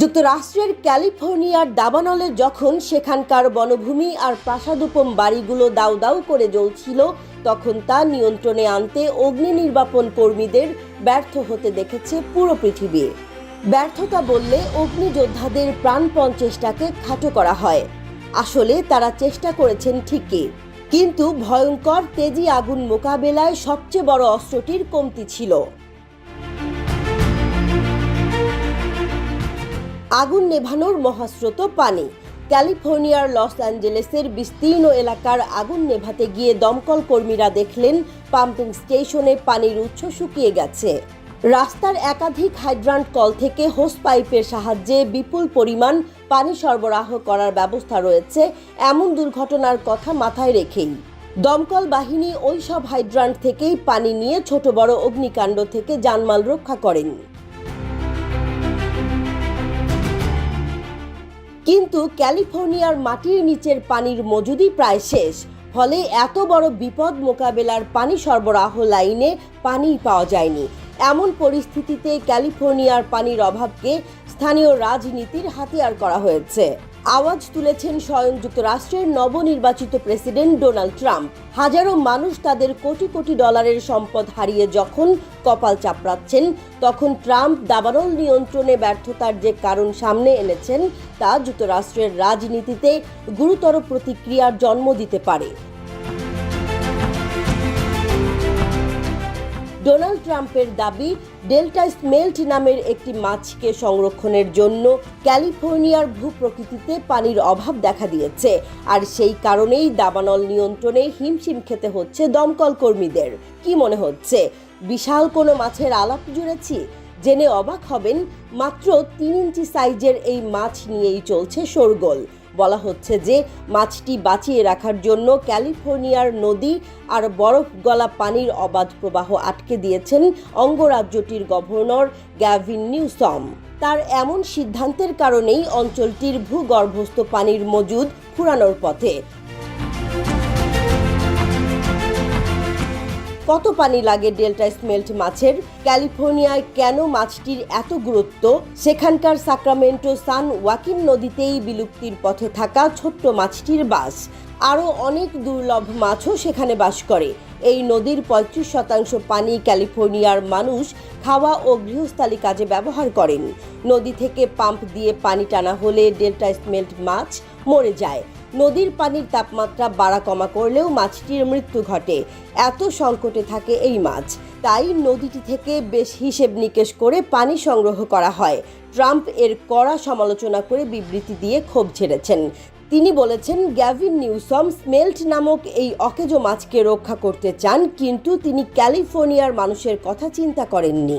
যুক্তরাষ্ট্রের ক্যালিফোর্নিয়ার দাবানলে যখন সেখানকার বনভূমি আর প্রাসাদোপম বাড়িগুলো দাউ দাউ করে জ্বলছিল, তখন তা নিয়ন্ত্রণে আনতে অগ্নি নির্বাপন কর্মীদের ব্যর্থ হতে দেখেছে পুরো পৃথিবী। ব্যর্থতা বললে অগ্নিযোদ্ধাদের প্রাণপণ চেষ্টাকে খাটো করা হয়। আসলে তারা চেষ্টা করেছেন ঠিকই, কিন্তু ভয়ঙ্কর তেজি আগুন মোকাবেলায় সবচেয়ে বড় অস্ত্রটির কমতি ছিল। আগুন নেভানোর মহাস্রোত পানি। ক্যালিফোর্নিয়ার লস অ্যাঞ্জেলেসের বিস্তীর্ণ এলাকার আগুন নেভাতে গিয়ে দমকল কর্মীরা দেখলেন, পাম্পিং স্টেশনে পানির উৎস শুকিয়ে গেছে। রাস্তার একাধিক হাইড্রান্ট কল থেকে হোস পাইপের সাহায্যে বিপুল পরিমাণ পানি সরবরাহ করার ব্যবস্থা রয়েছে, এমন দুর্ঘটনার কথা মাথায় রেখেই। দমকল বাহিনী ওই সব হাইড্রান্ট থেকেই পানি নিয়ে ছোট বড় অগ্নিকাণ্ড থেকে জানমাল রক্ষা করেন। কিন্তু ক্যালিফোর্নিয়ার মাটির নিচের পানির মজুদি প্রায় শেষ। ফলে এত বড় বিপদ মোকাবেলার পানি সরবরাহ লাইনে পানি পাওয়া যায়নি। এমন পরিস্থিতিতে ক্যালিফোর্নিয়ার পানির অভাবকে স্থানীয় রাজনীতির হাতিয়ার করা হয়েছে। আওয়াজ তুলেছেন স্বয়ং যুক্তরাষ্ট্রের নবনির্বাচিত প্রেসিডেন্ট ডোনাল্ড ট্রাম্প। হাজারো মানুষ তাদের কোটি কোটি ডলারের সম্পদ হারিয়ে যখন কপাল চাপড়াচ্ছেন, তখন ট্রাম্প দাবানল নিয়ন্ত্রণে ব্যর্থতার যে কারণ সামনে এনেছেন, তা যুক্তরাষ্ট্রের রাজনীতিতে গুরুতর প্রতিক্রিয়ার জন্ম দিতে পারে। ডোনাল্ড ট্রাম্পের দাবি, ডেল্টা স্মেল্ট নামের একটি মাছকে সংরক্ষণের জন্য ক্যালিফোর্নিয়ার ভূপ্রকৃতিতে পানির অভাব দেখা দিয়েছে। আর সেই কারণেই দাবানল নিয়ন্ত্রণে হিমশিম খেতে হচ্ছে দমকল কর্মীদের। কি মনে হচ্ছে? বিশাল কোনো মাছের আলাপ জুড়েছি? জেনে অবাক হবেন, মাত্র তিন ইঞ্চি সাইজের এই মাছ নিয়েই চলছে শোরগোল। বলা হচ্ছে যে মাছটি বাঁচিয়ে রাখার জন্য ক্যালিফোর্নিয়ার নদী আর বরফ গলা পানির অবাধ প্রবাহ আটকে দিয়েছেন অঙ্গরাজ্যটির গভর্নর গ্যাভিন নিউসম। তার এমন সিদ্ধান্তের কারণেই অঞ্চলটির ভূগর্ভস্থ পানির মজুদ ফুরানোর পথে। কত পানি লাগে ডেল্টা স্মেল্ট মাছের? ক্যালিফোর্নিয়ায় কেন মাছটির এত গুরুত্ব? সেখানকার সাক্রামেন্টো সান ওয়াকিন নদীতেই বিলুপ্তির পথে থাকা ছোট্ট মাছটির বাস। আরও অনেক দুর্লভ মাছও সেখানে বাস করে। এই নদীর পঁয়ত্রিশ শতাংশ পানি ক্যালিফোর্নিয়ার মানুষ খাওয়া ও গৃহস্থালী কাজে ব্যবহার করেন। নদী থেকে পাম্প দিয়ে পানি টানা হলে ডেল্টা স্মেল্ট মাছ মরে যায়। নদীর পানির তাপমাত্রা বাড়া কমা করলেও মাছটির মৃত্যু ঘটে। এত সংকটে থাকে এই মাছ। তাই নদীটি থেকে বেশ হিসেব নিকেশ করে পানি সংগ্রহ করা হয়। ট্রাম্প এর কড়া সমালোচনা করে বিবৃতি দিয়ে ক্ষোভ ছেড়েছেন। তিনি বলেছেন, গ্যাভিন নিউসম স্মেল্ট নামক এই অকেজো মাছকে রক্ষা করতে চান, কিন্তু তিনি ক্যালিফোর্নিয়ার মানুষের কথা চিন্তা করেননি।